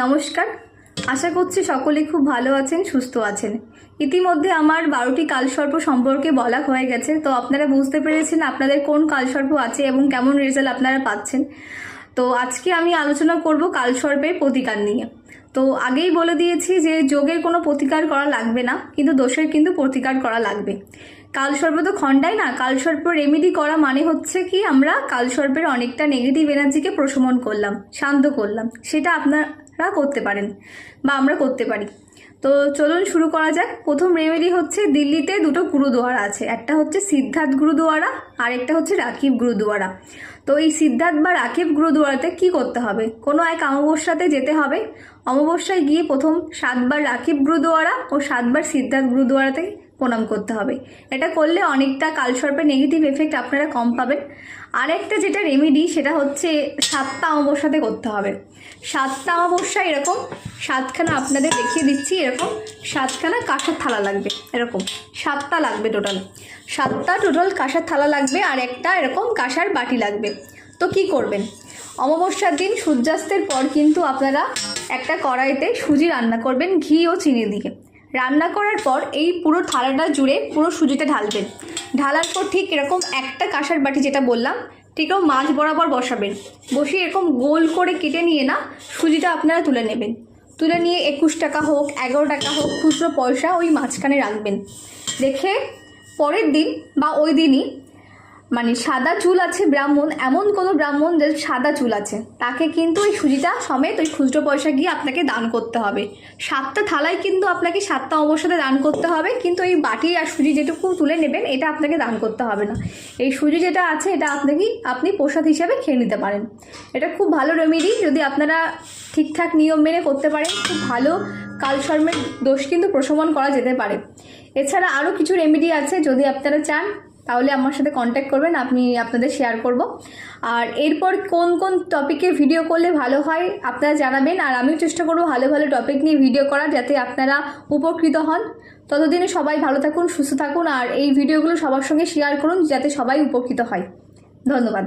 নমস্কার। আশা করছি সকলে খুব ভালো আছেন, সুস্থ আছেন। ইতিমধ্যে আমার বারোটি কালসর্প সম্পর্কে বলা হয়ে গেছে, তো আপনারা বুঝতে পেরেছেন আপনাদের কোন কালসর্প আছে এবং কেমন রেজাল্ট আপনারা পাচ্ছেন। তো আজকে আমি আলোচনা করব কালসর্পের প্রতিকার নিয়ে। তো আগেই বলে দিয়েছি যে যোগের কোনো প্রতিকার করা লাগবে না, কিন্তু দোষের কিন্তু প্রতিকার করা লাগবে। কালসর্প তো খণ্ডায় না, কালসর্প রেমেডি করা মানে হচ্ছে কি আমরা কালসর্পের অনেকটা নেগেটিভ এনার্জিকে প্রশমন করলাম, শান্ত করলাম। সেটা আপনারা করতে পারেন বা আমরা করতে পারি। তো চলুন শুরু করা যাক। প্রথম রেমেডি হচ্ছে দিল্লিতে দুটো গুরুদুয়ারা আছে। একটা হচ্ছে সিদ্ধার্থ গুরুদুয়ারা আর একটা হচ্ছে রাকিব গুরুদুয়ারা। তো এই সিদ্ধার্থ বা রাকিব গুরুদুয়ারাতে কি করতে হবে? কোনো এক অমাবস্যাতে যেতে হবে। অমাবস্যায় গিয়ে প্রথম সাতবার রাকিব গুরুদুয়ারা ও সাতবার সিদ্ধার্থ গুরুদুয়ারাতে প্রণাম করতে হবে। এটা করলে অনেকটা কালসর্পের নেগেটিভ এফেক্ট আপনারা কম পাবেন। আরেকটা যেটা রেমেডি সেটা হচ্ছে সাতটা অমাবস্যাতে করতে হবে। সাতটা অমাবস্যা এরকম, সাতখানা আপনাদের দেখিয়ে দিচ্ছি এরকম, সাতখানা কাঁসার থালা লাগবে এরকম, সাতটা লাগবে টোটাল সাতটা টোটাল কাঁসার থালা লাগবে আর একটা এরকম কাঁসার বাটি লাগবে। তো কি করবেন? অমাবস্যার দিন সূর্যাস্তের পর কিন্তু আপনারা একটা কড়াইতে সুজি রান্না করবেন ঘি ও চিনি দিয়ে। রান্না করার পর এই পুরো থালাটা জুড়ে পুরো সুজিতে ঢালবেন। ঢালার পর ঠিক এরকম একটা কাঁসার বাটি যেটা বললাম, ঠিক এরকম মাছ বরাবর বসাবেন। বসিয়ে এরকম গোল করে কেটে নিয়ে না সুজিটা আপনারা তুলে নেবেন। তুলে নিয়ে একুশ টাকা হোক, এগারো টাকা হোক, খুচরো পয়সা ওই মাঝখানে রাখবেন। দেখে পরের দিন বা ওই দিনই মানে সাদা চুল আছে ব্রাহ্মণ, এমন কোনো ব্রাহ্মণ যে সাদা চুল আছে। তাকে কিন্তু ওই সুজিটা সমেত ওই খুচরো পয়সা গিয়ে আপনাকে দান করতে হবে। সাতটা থালায় কিন্তু আপনাকে সাতটা অবস্থাতে দান করতে হবে, কিন্তু এই বাটি আর সুজি যেটুকু তুলে নেবেন, এটা আপনাকে দান করতে হবে না। এই সুজি যেটা আছে, এটা আপনাকে আপনি প্রসাদ হিসাবে খেয়ে নিতে পারেন। এটা খুব ভালো রেমেডি যদি আপনারা ঠিকঠাক নিয়ম মেনে করতে পারেন, খুব ভালো কালসর্মের দোষ কিন্তু প্রশমন করা যেতে পারে। এছাড়া আরও কিছু রেমেডি আছে, যদি আপনারা চান তাহলে আমার সাথে কন্ট্যাক্ট করবেন আপনি আপনাদের শেয়ার করব। আর এরপর কোন কোন টপিকে ভিডিও করলে ভালো হয় আপনারা জানাবেন, আর আমিও চেষ্টা করব ভালো ভালো টপিক নিয়ে ভিডিও করার যাতে আপনারা উপকৃত হন। ততদিনে সবাই ভালো থাকুন, সুস্থ থাকুন, আর এই ভিডিওগুলো সবার সঙ্গে শেয়ার করুন, যাতে সবাই উপকৃত হয়। ধন্যবাদ।